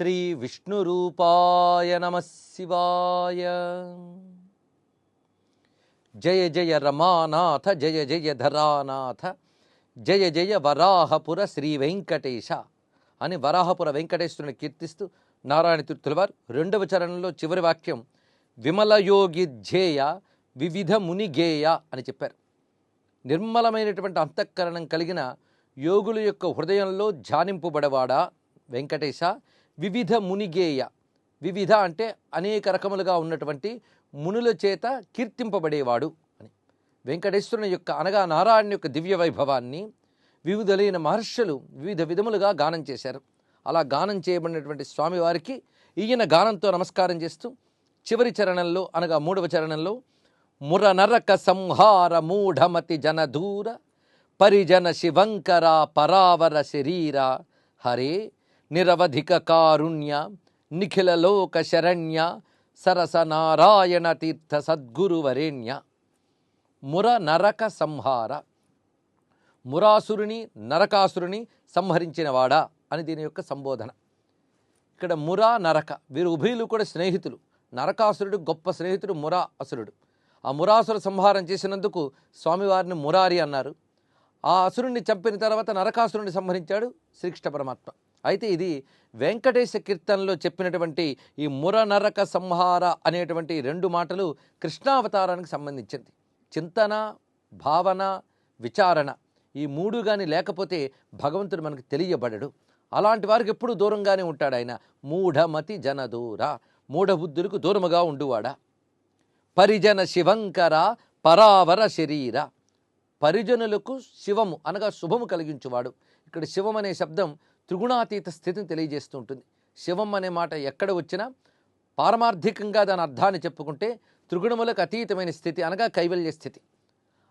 శ్రీ విష్ణురూపాయ నమ శివాయ. జయ జయ రమానాథ జయ జయ ధరానాథ జయ జయ వరాహపుర శ్రీ వెంకటేశ అని వరాహపుర వెంకటేశ్వరుని కీర్తిస్తూ నారాయణ తీర్థుల వారు రెండవ చరణంలో చివరి వాక్యం విమలయోగి ధ్యేయ వివిధ మునిగేయ అని చెప్పారు. నిర్మలమైనటువంటి అంతఃకరణం కలిగిన యోగుల యొక్క హృదయంలో ధ్యానింపబడవాడా వెంకటేశ? వివిధ మునిగేయ. వివిధ అంటే అనేక రకములుగా ఉన్నటువంటి మునుల చేత కీర్తింపబడేవాడు అని. వెంకటేశ్వరుని యొక్క అనగా నారాయణ యొక్క దివ్య వైభవాన్ని వివిధలైన మహర్షులు వివిధ విధములుగా గానం చేశారు. అలా గానం చేయబడినటువంటి స్వామివారికి ఈయన గానంతో నమస్కారం చేస్తూ చివరి చరణంలో అనగా మూడవ చరణంలో ముర నరక సంహార మూఢమతి జనధూర పరిజన శివంకర పరావర శరీర హరే నిరవధిక కారుణ్య నిఖిల లోక శరణ్య సరస నారాయణ తీర్థ సద్గురు వరేణ్య. ముర నరక సంహార. మురాసురుని నరకాసురుని సంహరించినవాడా అని దీని యొక్క సంబోధన. ఇక్కడ మురా నరక వీరు ఉభయులు కూడా స్నేహితులు. నరకాసురుడు గొప్ప స్నేహితుడు మురా అసురుడు ఆ మురాసుర సంహారం చేసినందుకు స్వామివారిని మురారి అన్నారు. ఆ అసురుణ్ణి చంపిన తర్వాత నరకాసురుణ్ణి సంహరించాడు శ్రీకృష్ణ పరమాత్మ. అయితే ఇది వెంకటేశ కీర్తనలో చెప్పినటువంటి ఈ ముర నరక సంహార అనేటువంటి రెండు మాటలు కృష్ణావతారానికి సంబంధించింది. చింతన భావన విచారణ ఈ మూడు కానీ లేకపోతే భగవంతుడు మనకు తెలియబడడు. అలాంటి వారికి ఎప్పుడు దూరంగానే ఉంటాడు ఆయన. మూఢమతి జనదూర మూఢబుద్ధులకు దూరముగా ఉండువాడా. పరిజన శివంకర పరావర శరీర. పరిజనులకు శివము అనగా శుభము కలిగించువాడు. ఇక్కడ శివం అనే శబ్దం త్రిగుణాతీత స్థితిని తెలియజేస్తూ ఉంటుంది శివం అనే మాట ఎక్కడ వచ్చినా పారమార్థికంగా దాని అర్థాన్ని చెప్పుకుంటే త్రిగుణములకు అతీతమైన స్థితి అనగా కైవల్య స్థితి.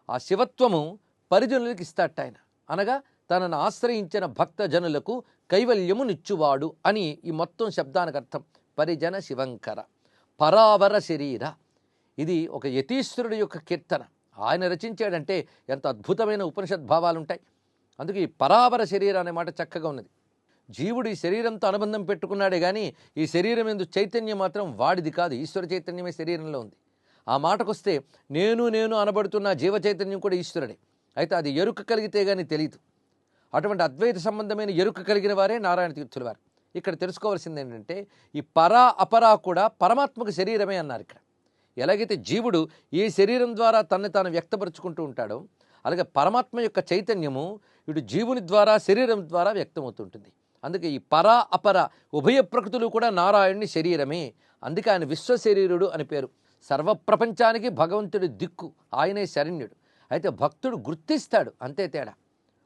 ఆ శివత్వము పరిజనులకు ఇస్తాట ఆయన. అనగా తనను ఆశ్రయించిన భక్తజనులకు కైవల్యము నిచ్చువాడు అని ఈ మొత్తం శబ్దానికి అర్థం. పరిజన శివంకర. పరావర శరీర. ఇది ఒక యతీశ్వరుడు యొక్క కీర్తన. ఆయన రచించాడంటే ఎంత అద్భుతమైన ఉపనిషద్ భావాలు ఉంటాయి అందుకే ఈ పరావర శరీర అనే మాట చక్కగా ఉన్నది. జీవుడు ఈ శరీరంతో అనుబంధం పెట్టుకున్నాడే కానీ ఈ శరీరం ఎందు చైతన్యం మాత్రం వాడిది కాదు. ఈశ్వర చైతన్యమే శరీరంలో ఉంది. ఆ మాటకొస్తే నేను నేను అనబడుతున్న జీవ చైతన్యం కూడా ఈశ్వరుడే. అయితే అది ఎరుక కలిగితే కానీ తెలియదు అటువంటి అద్వైత సంబంధమైన ఎరుక కలిగిన వారే నారాయణ తీర్థుల వారు. ఇక్కడ తెలుసుకోవాల్సింది ఏంటంటే ఈ పరా అపరా కూడా పరమాత్మకు శరీరమే అన్నారు ఇక్కడ. ఎలాగైతే జీవుడు ఈ శరీరం ద్వారా తనని తాను వ్యక్తపరుచుకుంటూ ఉంటాడో అలాగే పరమాత్మ యొక్క చైతన్యము ఇటు జీవుని ద్వారా శరీరం ద్వారా వ్యక్తమవుతుంటుంది. అందుకే ఈ పర అపర ఉభయ ప్రకృతులు కూడా నారాయణుని శరీరమే. అందుకే ఆయన విశ్వ శరీరుడు అని పేరు. సర్వప్రపంచానికి భగవంతుడి దిక్కు. ఆయనే శరణ్యుడు. అయితే భక్తుడు గుర్తిస్తాడు. అంతే తేడా.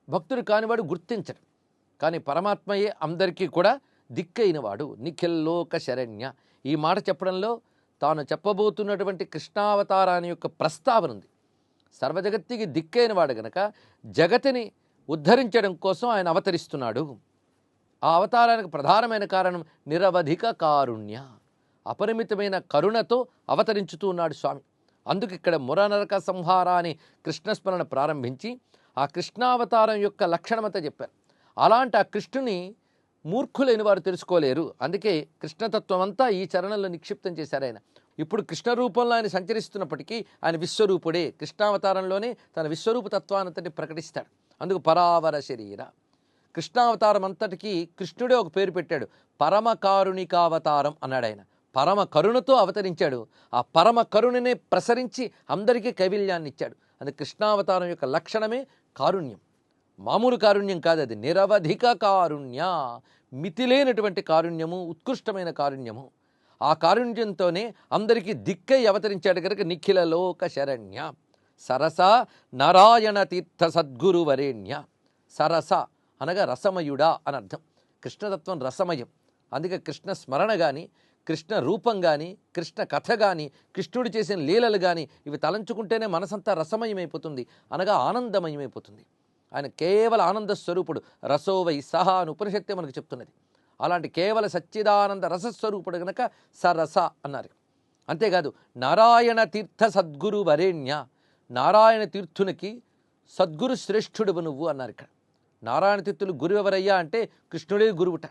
భక్తుడు కానివాడు గుర్తించడు. కానీ పరమాత్మయే అందరికీ కూడా దిక్కైనవాడు. నిఖిల్లోక శరణ్య. ఈ మాట చెప్పడంలో తాను చెప్పబోతున్నటువంటి కృష్ణావతారాన్ని యొక్క ప్రస్తావన ఉంది. సర్వజగత్తికి దిక్కైన వాడు గనక జగతిని ఉద్ధరించడం కోసం ఆయన అవతరిస్తున్నాడు. ఆ అవతారానికి ప్రధానమైన కారణం నిరవధిక కారుణ్య. అపరిమితమైన కరుణతో అవతరించుతూ ఉన్నాడు స్వామి. అందుకు ఇక్కడ మురనరక సంహార అని కృష్ణస్మరణ ప్రారంభించి ఆ కృష్ణావతారం యొక్క లక్షణమంతా చెప్పారు. అలాంటి ఆ కృష్ణుని మూర్ఖులైన వారు తెలుసుకోలేరు. అందుకే కృష్ణతత్వం అంతా ఈ చరణంలో నిక్షిప్తం చేశారు ఆయన. ఇప్పుడు కృష్ణ రూపంలో ఆయన సంచరిస్తున్నప్పటికీ ఆయన విశ్వరూపుడే. కృష్ణావతారంలోనే తన విశ్వరూప తత్వానంతటి ప్రకటిస్తాడు. అందుకు పరావర శరీర. కృష్ణావతారం అంతటికి కృష్ణుడే ఒక పేరు పెట్టాడు. పరమకారుణికావతారం అన్నాడు ఆయన. పరమ కరుణతో అవతరించాడు. ఆ పరమ కరుణనే ప్రసరించి అందరికీ కైవల్యాన్ని ఇచ్చాడు. అది కృష్ణావతారం యొక్క లక్షణమే కారుణ్యం. మామూలు కారుణ్యం కాదు అది. నిరవధిక కారుణ్య మితిలేనటువంటి కారుణ్యము ఉత్కృష్టమైన కారుణ్యము. ఆ కారుణ్యంతోనే అందరికీ దిక్కై అవతరించాడు కనుక నిఖిల లోక శరణ్య. సరస నారాయణ తీర్థ సద్గురు వరేణ్య. సరస అనగా రసమయుడా అని అర్థం. కృష్ణతత్వం రసమయం. అందుకే కృష్ణ స్మరణ కానీ కృష్ణ రూపం కానీ కృష్ణ కథ కానీ కృష్ణుడు చేసిన లీలలు కానీ ఇవి తలంచుకుంటేనే మనసంతా రసమయమైపోతుంది. అనగా ఆనందమయమైపోతుంది. ఆయన కేవల ఆనంద స్వరూపుడు రసోవై సహా అని ఉపనిషత్తే మనకు చెప్తున్నది. అలాంటి కేవల సచ్చిదానంద రసస్వరూపుడు గనక సరస అన్నారు. అంతేకాదు నారాయణ తీర్థ సద్గురు వరేణ్య నారాయణ తీర్థునికి సద్గురు శ్రేష్ఠుడు నువ్వు అన్నారు ఇక్కడ. నారాయణ తిత్తులు గురువు ఎవరయ్యా అంటే కృష్ణుడే గురువుట.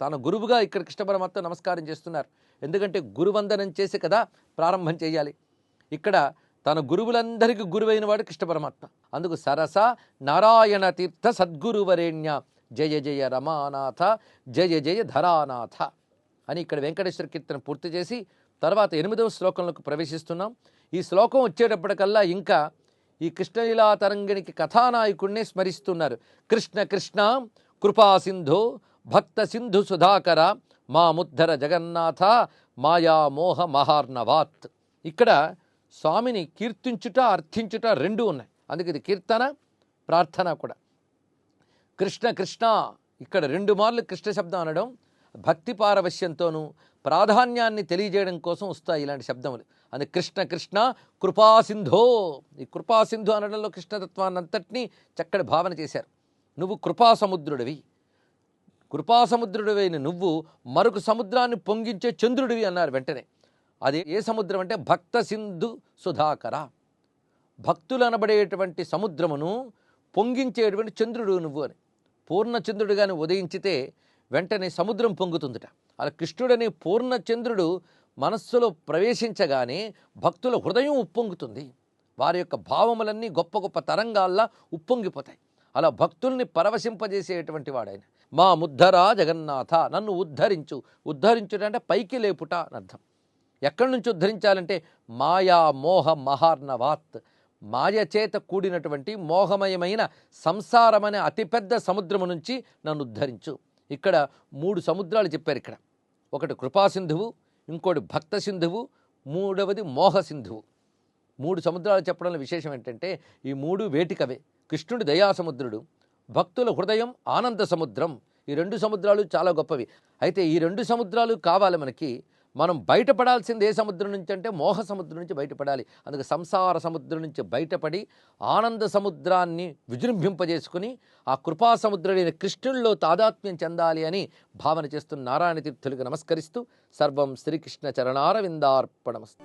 తన గురువుగా ఇక్కడ కృష్ణ పరమాత్మ నమస్కారం చేస్తున్నారు. ఎందుకంటే గురువందనం చేసి కదా ప్రారంభం చేయాలి. ఇక్కడ తన గురువులందరికీ గురువైన వాడు కృష్ణ పరమాత్మ అందుకు సరస నారాయణ తీర్థ సద్గురువరేణ్య. జయ జయ రమానాథ జయ జయ ధరానాథ అని ఇక్కడ వెంకటేశ్వర కీర్తన పూర్తి చేసి తర్వాత ఎనిమిదవ శ్లోకంలోకి ప్రవేశిస్తున్నాం. ఈ శ్లోకం వచ్చేటప్పటికల్లా ఇంకా ఈ కృష్ణలీలా తరంగిణికి కథానాయకుడినే స్మరిస్తున్నారు. కృష్ణ కృష్ణ కృపా సింధు భక్త సింధు సుధాకర మా ముద్ధర జగన్నాథ మాయామోహ మహార్ణవాత్. ఇక్కడ స్వామిని కీర్తించుట అర్థించుట రెండు ఉన్నాయి. అందుకే ఇది కీర్తన ప్రార్థన కూడా. కృష్ణ కృష్ణ ఇక్కడ రెండు మార్లు కృష్ణ శబ్దం అనడం భక్తి పారవశ్యంతోనూ ప్రాధాన్యాన్ని తెలియజేయడం కోసం వస్తాయి ఇలాంటి శబ్దములు. అది కృష్ణ కృష్ణ కృపాసింధో. ఈ కృపాసింధు అనడంలో కృష్ణతత్వాన్ని అంతటినీ చక్కటి భావన చేశారు. నువ్వు కృపాసముద్రుడివి. కృపాసముద్రుడివైన నువ్వు మరొక సముద్రాన్ని పొంగించే చంద్రుడివి అన్నారు వెంటనే. అది ఏ సముద్రం అంటే భక్త సింధు సుధాకర. భక్తులు అనబడేటువంటి సముద్రమును పొంగించేటువంటి చంద్రుడు నువ్వు అని. పూర్ణచంద్రుడుగాని ఉదయించితే వెంటనే సముద్రం పొంగుతుందట. అలా కృష్ణుడనే పూర్ణచంద్రుడు మనస్సులో ప్రవేశించగానే భక్తుల హృదయం ఉప్పొంగుతుంది. వారి యొక్క భావములన్నీ గొప్ప గొప్ప తరంగాల్లా ఉప్పొంగిపోతాయి. అలా భక్తుల్ని పరవశింపజేసేటువంటి వాడైన మా ముద్ధరా జగన్నాథ నన్ను ఉద్ధరించు. ఉద్ధరించుట అంటే పైకి లేపుట అని అర్థం. ఎక్కడి నుంచి ఉద్ధరించాలంటే మాయా మోహ మహార్ణవాత్. మాయ చేత కూడినటువంటి మోహమయమైన సంసారమనే అతిపెద్ద సముద్రము నుంచి నన్ను ఉద్ధరించు. ఇక్కడ మూడు సముద్రాలు చెప్పారు ఇక్కడ. ఒకటి కృపాసింధువు ఇంకోటి భక్త సింధువు మూడవది మోహ సింధువు. మూడు సముద్రాలు చెప్పడంలో విశేషం ఏంటంటే ఈ మూడు వేటికవే. కృష్ణుడి దయాసముద్రుడు భక్తుల హృదయం ఆనంద సముద్రం. ఈ రెండు సముద్రాలు చాలా గొప్పవి. అయితే ఈ రెండు సముద్రాలు కావాలి మనకి మనం బయటపడాల్సింది ఏ సముద్రం నుంచి అంటే మోహ సముద్రం నుంచి బయటపడాలి. అందుకే సంసార సముద్రం నుంచి బయటపడి ఆనంద సముద్రాన్ని విజృంభింపజేసుకుని ఆ కృపా సముద్రుడైన కృష్ణుల్లో తాదాత్మ్యం చెందాలి అని భావన చేస్తున్న నారాయణ తీర్థులకు నమస్కరిస్తూ సర్వం శ్రీకృష్ణ చరణారవిందార్పణమస్తు.